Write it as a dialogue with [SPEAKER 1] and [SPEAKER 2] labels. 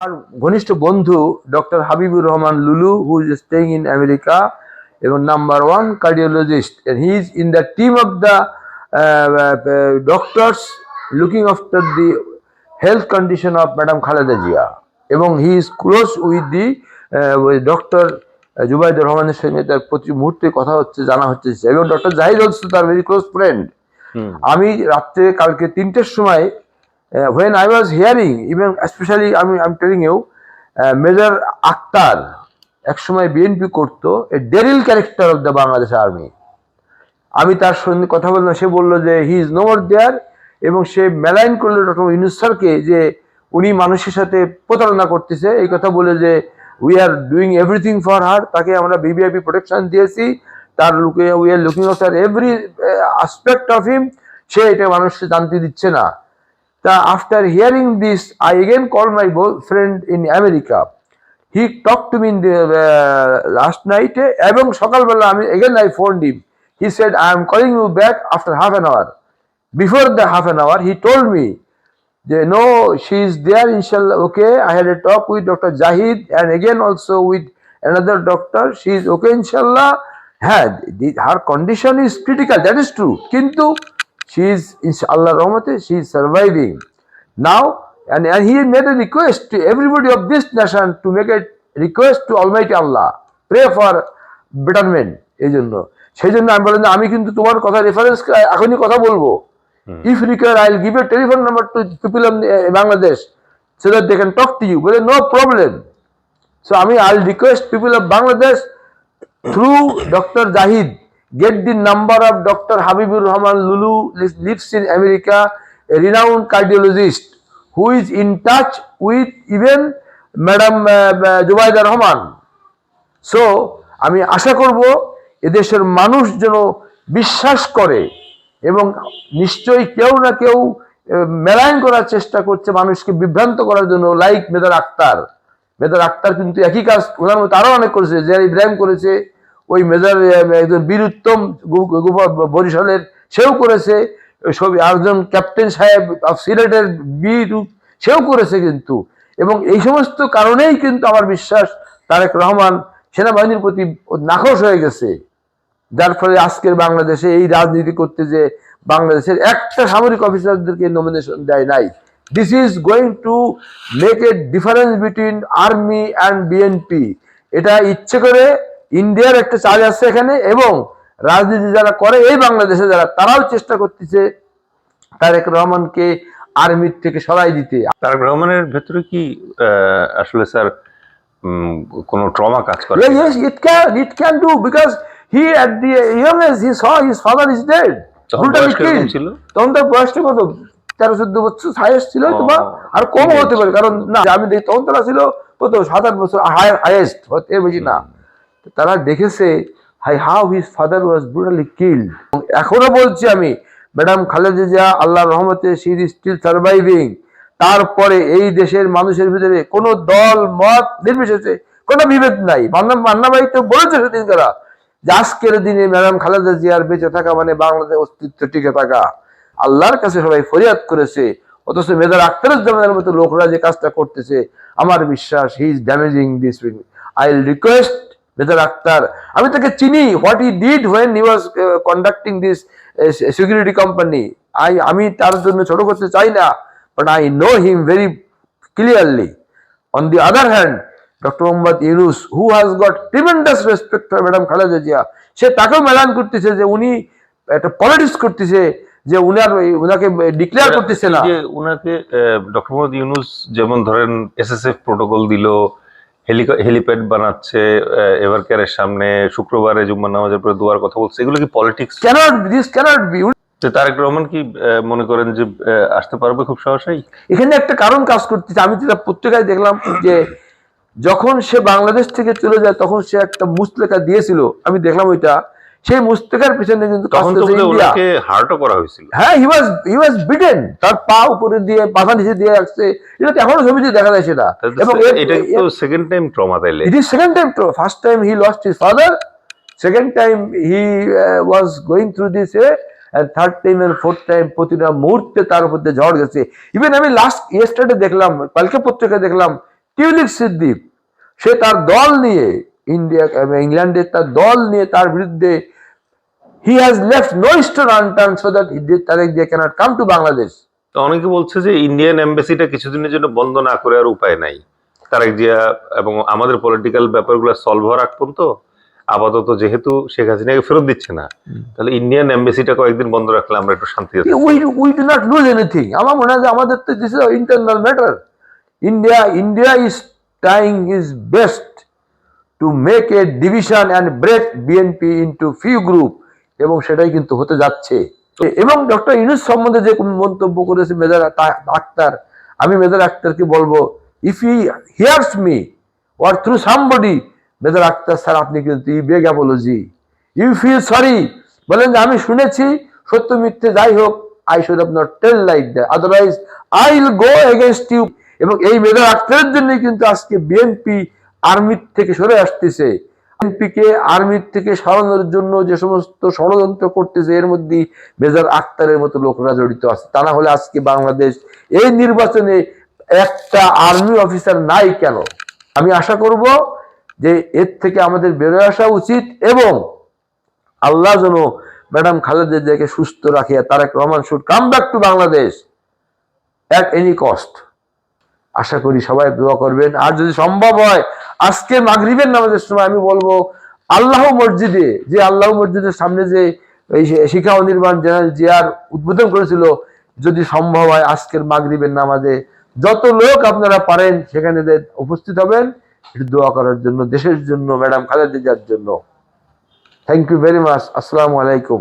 [SPEAKER 1] আমার ঘনিষ্ঠ বন্ধু doctor Habibur Rahman Lulu who is staying in America এবং number one cardiologist he is in the team of the doctors looking after the health condition of madam Khaleda Zia এবং he is close with the doctor Jubaidur রহমানের সঙ্গে তার প্রতি মুহূর্তে কথা হচ্ছে জানা হচ্ছে এবং ডক্টর জাহিদ অলসো তার ভেরি ক্লোজ ফ্রেন্ড আমি রাত্রে কালকে তিনটের সময় when I was hearing even specially আমি I am telling you major Akhtar একসময় বিএনপি করতো a daring character of the Bangladesh army আমি তার সঙ্গে কথা বললাম, সে বলল যে হি ইজ নোমর দেয়ার এবং সে মেলাইন করল ডক্টর ইউনুস স্যারকে যে উনি মানুষের সাথে প্রতারণা করতেছে। এই কথা বলে যে we are doing everything for her তাকে আমরা ভিভিআইপি প্রোটেকশন দিয়েছি, তার লুকে we are looking after every aspect of him সে এটা মানুষকে জানতে দিচ্ছে না। তা after hearing this I again call my friend in America he talk to me in last নাইটে এবং সকালবেলা আমি again I phone him he said I am calling you back after half an hour before the half an hour he told me যে no she is there inshallah okay i had a talk with dr jahid and again also with another doctor she is okay inshallah হ্যাঁ the- her condition is critical that is true কিন্তু She is inshallah রহমতে she is surviving now and, and he made a request to everybody of this nation to make a request to almighty allah pray for betterment এই জন্য সেই জন্য আমি যে আমি কিন্তু তোমার কথা রেফারেন্স এখনই কথা বলব if required i'll give a telephone number to people in uh, bangladesh so that they can talk to you but no problem so i mean i'll request people of bangladesh through dr zahid get the number of doctor Habibur Rahman Lulu lives in America renown cardiologist who is in touch with even madam Jubaida Rahman so আমি আশা করব এদেশের মানুষ যেন বিশ্বাস করে এবং নিশ্চয়ই কেউ না কেউ মেলায়ন করার চেষ্টা করছে মানুষকে বিভ্রান্ত করার জন্য like major Akhtar. Major Akhtar কিন্তু একই কাজ প্রধানমন্ত্রী আরও অনেক করেছে যে ইব্রাহিম করেছে ওই মেজর একজন বীর উত্তম গু- গু- বরিশালের সেও করেছে। সব আরেকজন ক্যাপ্টেন সাহেব অফ সিলেটের বীর, সেও করেছে কিন্তু। এবং এই সমস্ত কারণেই কিন্তু আমার বিশ্বাস তারেক রহমান সেনাবাহিনীর প্রতি নাখোশ হয়ে গেছে। যার ফলে আজকের বাংলাদেশে এই রাজনীতি করতে যে বাংলাদেশের একটা সামরিক অফিসারদেরকে নমিনেশন দেয় নাই। This is going to make a difference between army and BNP এটা ইচ্ছে করে ইন্ডিয়ার একটা চাল আছে এখানে এবং রাজনীতি যারা করে এই বাংলাদেশে যারা তারাও চেষ্টা করতেছে তারেক রহমানকে আর্মির থেকে সরাই দিতে।
[SPEAKER 2] তারেক রহমানের ভেতরে কি আসলে স্যার কোনো ট্রমা কাজ করে?
[SPEAKER 1] Yes, it can, it can do because he at the young age he saw his father is dead.
[SPEAKER 2] তখন
[SPEAKER 1] তার বয়সটা কত? তেরো চোদ্দ বছর হায়েস্ট ছিল তোমার আর কম হতে পারে কারণ না আমি দেখি তখন তারা ছিল কত সাত আট বছর হায়েস্ট হতে বেশি না। তারা দেখেছে, hi, how his father was brutally killed. এখনও বলছি আমি, ম্যাডাম খালেদা জিয়া, আল্লাহর রহমতে শি ইজ স্টিল সার্ভাইভিং। তারপরে এই দেশের মানুষের ভিতরে কোনো দল, মত নির্বিশেষে কোনো বিভেদ নাই। মান্না ভাই তো বলেছে সেদিন তারা যে, আজকের দিনে ম্যাডাম খালেদা জিয়ার বেঁচে থাকা মানে বাংলাদেশ অস্তিত্ব টিকে থাকা। আল্লাহর কাছে সবাই ফরিয়াদ করেছে, অথচ মেদার আখতারুজ্জামানের মতো লোকরা যে কাজটা করতেছে, আমার বিশ্বাস he is damaging this I request major Akhtar আমি তাকে চিনি what he did when he was conducting this security company I আমি তার জন্য ছোট করতে চাই না but I know him very clearly on the other hand, Dr. Muhammad Yunus, who has got tremendous respect for Madam Khaleda Zia, সে তাকেও malign করতেছে যে উনি একটা পলিটিক্স করতেছে যে উনার উনাকে ডিক্লেয়ার করতেছে না
[SPEAKER 2] যে উনাকে ডক্টর মোহাম্মদ ইউনুস যেমন ধরেন এসএসএফ প্রোটোকল দিল হেলিপ্যাড বানাচ্ছে এভারকেয়ারের সামনে শুক্রবারে জুম্মা নামাজের পরে দুয়ার কথা বলছে এগুলো কি politics
[SPEAKER 1] can't this can't be
[SPEAKER 2] Tarique Rahman কি মনে করেন যে আসতে পারবে খুব সহসাই?
[SPEAKER 1] এখানে একটা কারণ কাজ করতেছে আমি যেটা পত্রিকায় দেখলাম যে যখন সে বাংলাদেশ থেকে চলে যায় তখন সে একটা মুসলেখা দিয়েছিল আমি দেখলাম ওইটা। সেই মুস্তলেখার পিছনে কিন্তু
[SPEAKER 2] হার্টও করা হয়েছিল
[SPEAKER 1] হ্যাঁ হি ওয়াজ হি ওয়াজ বিটেন তার পা উপরে দিয়ে মাথা নিচে দিয়ে রাখছে এটা তো এখনও ছবিতে দেখা যায় সেটা এবং এর-
[SPEAKER 2] এটা তো সেকেন্ড টাইম ট্রমা তাইলে
[SPEAKER 1] second time. tro- First time he lost his father. Second time he uh, was going through this way. And third time and প্রতিটা মুহূর্তে তার উপর দিয়ে ঝড় গেছে ইভেন আমি লাস্ট ইয়েস্টারডে দেখলাম কালকে পত্রিকা দেখলাম টিউলিপ সিদ্দিক সে তার দল নিয়ে ইন্ডিয়া ইংল্যান্ডে তার দল নিয়ে তার বিরুদ্ধে he has left no stone unturned so that Tarique দিয়ে ক্যানট কাম টু বাংলাদেশ
[SPEAKER 2] তো অনেকে বলছে যে ইন্ডিয়ান এমবাসিটা কিছুদিনের জন্য বন্ধ না করে আর উপায় নাই। তারেক জিয়া এবং আমাদের পলিটিক্যাল ব্যাপারগুলো সলভ হওয়ার আগ পর্যন্ত আপাতত যেহেতু শেখ হাসিনাকে ফেরত দিচ্ছে না তাহলে ইন্ডিয়ান এমবাসিটা কয়েকদিন বন্ধ রাখলে আমরা একটু শান্তি
[SPEAKER 1] we we do not lose anything আমার মনে হয় যে আমাদের তো this internal matter India India is trying is best to make a division and break BNP into few group এবং সেটাই কিন্তু হতে যাচ্ছে। এবং ডক্টর ইউনুস সম্বন্ধে যে মন্তব্য করেছে মেজর আক্তার আমি মেজর আক্তারকে বলব if he hears me or through somebody major Akhtar sir, আপনি কিন্তু he beg apology you feel sorry বলেন যে আমি শুনেছি, সত্য মিথ্যে যাই হোক I should have not tell like that otherwise I will go against you এবং এই মেজর আক্তারের জন্যই কিন্তু আজকে বিএনপি আর্মির থেকে সরে আসতেছে। বিএনপিকে আর্মির থেকে সরানোর জন্য যে সমস্ত ষড়যন্ত্র করতেছে, এর মধ্যে মেজর আক্তারের মতো লোকরা জড়িত আছে। তা না হলে আজকে বাংলাদেশ এই নির্বাচনে একটা আর্মি অফিসার নাই কেন? আমি আশা করব যে এর থেকে আমাদের বেরোয় আসা উচিত এবং আল্লাহ যেন ম্যাডাম খালেদা জিয়াকে সুস্থ রাখে, Tarique Rahman should come back to Bangladesh at any cost আশা করি সবাই দোয়া করবেন। আর যদি সম্ভব হয়, আজকে মাগরিবের নামাজের সময় আমি বলব আল্লাহ মসজিদে, যে আল্লাহ মসজিদের সামনে যে এই শিক্ষা নির্মাণ জেনারেল জিয়ার উদ্বোধন করেছিল, যদি সম্ভব হয় আজকের মাগরিবের নামাজে, যত লোক আপনারা পারেন সেখানে উপস্থিত হবেন দোয়া করার জন্য, দেশের জন্য, ম্যাডাম খালেদা জিয়ার জন্য। থ্যাংক ইউ ভেরি মাচ আসসালামু আলাইকুম।